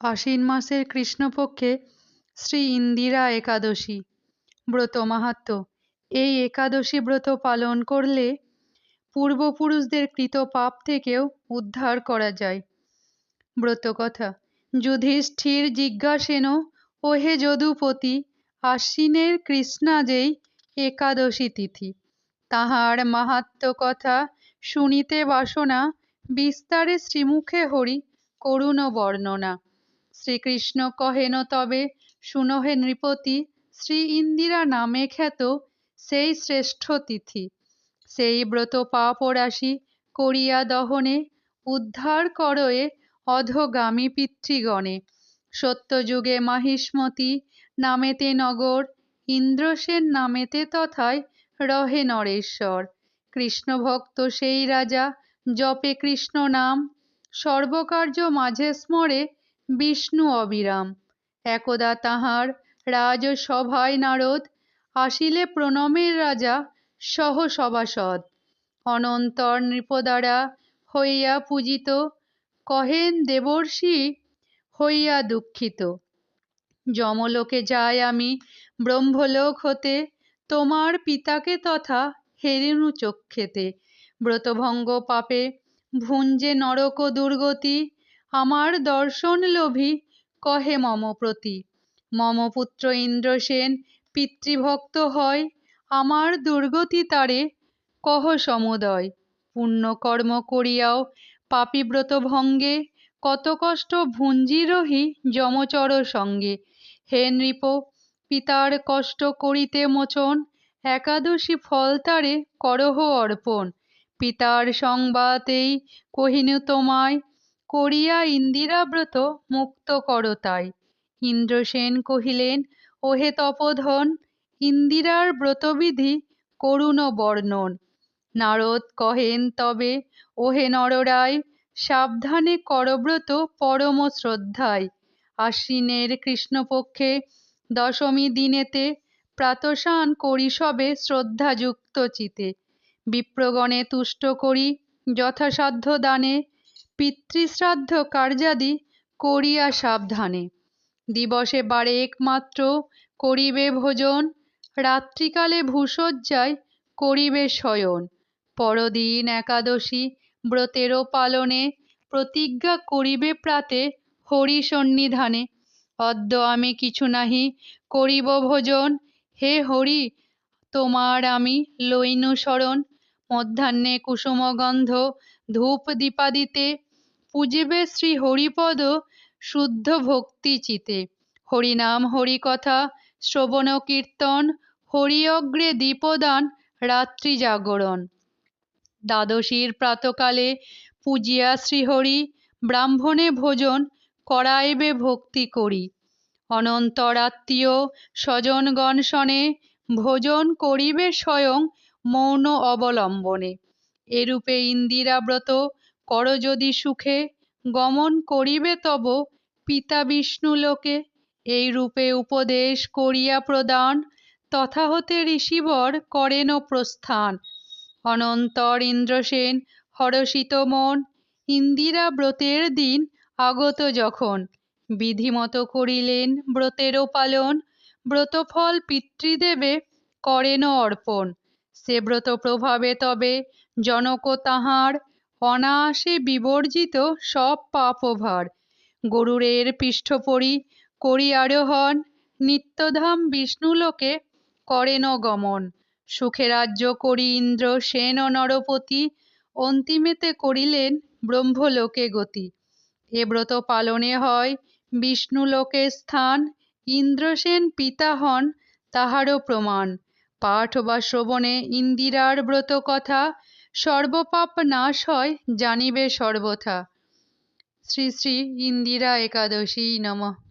আশ্বিন মাসের কৃষ্ণপক্ষে শ্রী ইন্দিরা একাদশী। ব্রত মাহাত্ম। এই একাদশী ব্রত পালন করলে পূর্বপুরুষদের কৃত পাপ থেকেও উদ্ধার করা যায়। ব্রত কথা। যুধিষ্ঠির জিজ্ঞাসেন ও হে যদুপতি, আশ্বিনের কৃষ্ণা যেই একাদশী তিথি তাহার মাহাত্ম কথা শুনিতে বাসনা বিস্তারে শ্রীমুখে হরি করুণ বর্ণনা। শ্রীকৃষ্ণ কহেন তবে শুনহে নৃপতি, শ্রী ইন্দিরা নামে খ্যাত সেই শ্রেষ্ঠ তিথি। সেই ব্রত পাপরাশি করিয়া দহনে, উদ্ধার করয়ে অধগামী পিতৃগণে। সত্যযুগে মাহিষ্মতি নামেতে নগর, ইন্দ্রসেন নামেতে তথায় রহে নরেশ্বর। কৃষ্ণভক্ত সেই রাজা, জপে কৃষ্ণ নাম, সর্বকার্য মাঝে স্মরে বিষ্ণু অবিরাম। একদা তাহার রাজসভায় নারদ, আসিলে প্রণমের রাজা সহ সভাসদ অনন্তর নৃপদ্বারা হইয়া পূজিত, কহেন দেবর্ষি হইয়া দুঃখিত। যমলোকে যাই আমি ব্রহ্মলোক হতে, তোমার পিতাকে তথা হেরেনু চক্ষেতে। ব্রতভঙ্গ পাপে ভুঞ্জে নরক দুর্গতি আমার দর্শন লোভী, কহে মম প্রতি মম পুত্র ইন্দ্রসেন পিতৃভক্ত হয়, আমার দুর্গতি তারে কহ সমুদয়। পুণ্যকর্ম করিয়াও পাপিব্রত ভঙ্গে, কত কষ্ট ভুঞ্জি রহি যমচর সঙ্গে। হে নৃপ, পিতার কষ্ট করিতে মোচন, একাদশী ফল তারে করহ অর্পণ। পিতার সংবাদেই কহিনু তোমায় করিয়া ইন্দিরাব্রত মুক্ত কর তাই। ইন্দ্রসেন কহিলেন, ওহে তপোধন, ইন্দিরার ব্রতবিধি করুণ বর্ণন নারদ কহেন, তবে ওহে নররায়, সাবধানে করব্রত পরম শ্রদ্ধায়। আশ্বিনের কৃষ্ণপক্ষে দশমী দিনেতে প্রাতসান করি সবে শ্রদ্ধাযুক্ত চিতে। বিপ্রগণে তুষ্ট করি যথাসাধ্য দানে পিতৃশ্রাদ্ধ কার্যাদি করিয়া সাবধানে। দিবসে বারে একমাত্র করিবে ভোজন, রাত্রিকালে ভূসজ্জায় করিবে শয়ন। পরদিন একাদশী ব্রতেরও পালনে প্রতিজ্ঞা করিবে প্রাতে হরি সন্নিধানে অদ্য আমি কিছু নাহি করিব ভোজন, হে হরি, তোমার আমি লইনু শরণ। মধ্যাহ্নে কুসুমগন্ধ ধূপ দীপাদিতে পূজিবে শ্রী হরিপদ শুদ্ধ ভক্তি চিতে। হরিনাম হরিকথা, শ্রবণ কীর্তন হরি অগ্রে দীপদান, রাত্রি জাগরণ। দ্বাদশীর প্রাতকালে পূজিয়া শ্রীহরি, ব্রাহ্মণে ভোজন, করাইবে ভক্তি করি। অনন্তরাত্মীয় স্বজনগণ শনে ভোজন করিবে স্বয়ং মৌন অবলম্বনে। এরূপে ইন্দিরাব্রত কর যদি সুখে, গমন করিবে তব পিতা বিষ্ণু লোকে। এই রূপে উপদেশ করিয়া প্রদান তথা হতে ঋষিবর করেন প্রস্থান। অনন্তর ইন্দ্রসেন হরষিত মন, ইন্দিরা ব্রতের দিন আগত যখন। বিধিমত করিলেন ব্রতেরও পালন, ব্রতফল পিতৃদেবে করেন অর্পণ। সে ব্রত প্রভাবে তবে জনক তাহার অনায়াসে বিবর্জিত সব পাপভার গরুরের পৃষ্ঠপরি করি আরোহণ নিত্যধাম বিষ্ণুলোকে করেন গমন। সুখে রাজ্য করি ইন্দ্র সেন নরপতি, অন্তিমেতে করিলেন ব্রহ্মলোকে গতি। এ ব্রত পালনে হয় বিষ্ণুলোকে স্থান ইন্দ্রসেন পিতা হন তাহারও প্রমাণ। পাঠ বা শ্রবণে ইন্দিরার ব্রত কথা সর্বপাপ নাশ হয় জানিবে সর্বথা। শ্রী শ্রী ইন্দিরা একাদশী নমঃ।